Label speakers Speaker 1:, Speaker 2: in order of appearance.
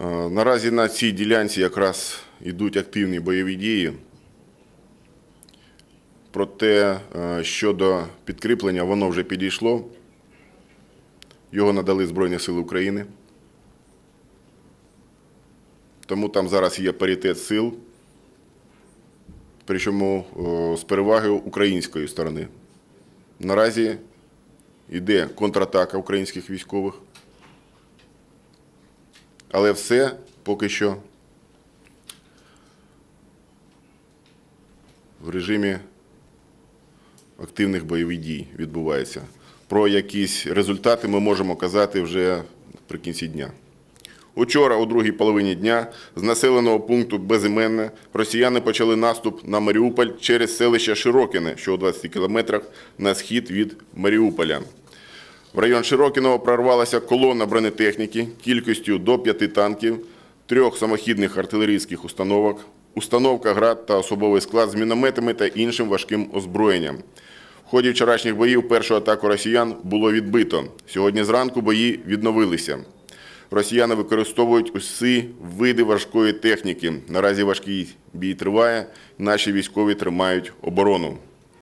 Speaker 1: Е, Наразі на цій ділянці якраз йдуть активні бойові дії. Проте е, щодо підкріплення, воно вже підійшло. Його надали Збройні Сили України. Тому там зараз є паритет сил, причому е, з перевагою української сторони. Наразі йде контратака українських військових. Але все поки що в режимі активних бойових дій відбувається. Про якісь результати ми можемо казати вже наприкінці дня. Учора, у другій половині дня, з населеного пункту Безіменне росіяни почали наступ на Маріуполь через селище Широкине, що у 20 кілометрах на схід від Маріуполя. В район Широкіного прорвалася колона бронетехніки кількістю до п'яти танків, трьох самохідних артилерійських установок, установка град та особовий склад з мінометами та іншим важким озброєнням. В ході вчорашніх боїв першу атаку росіян було відбито. Сьогодні зранку бої відновилися. Росіяни використовують усі види важкої техніки. Наразі важкий бій триває. Наші військові тримають оборону.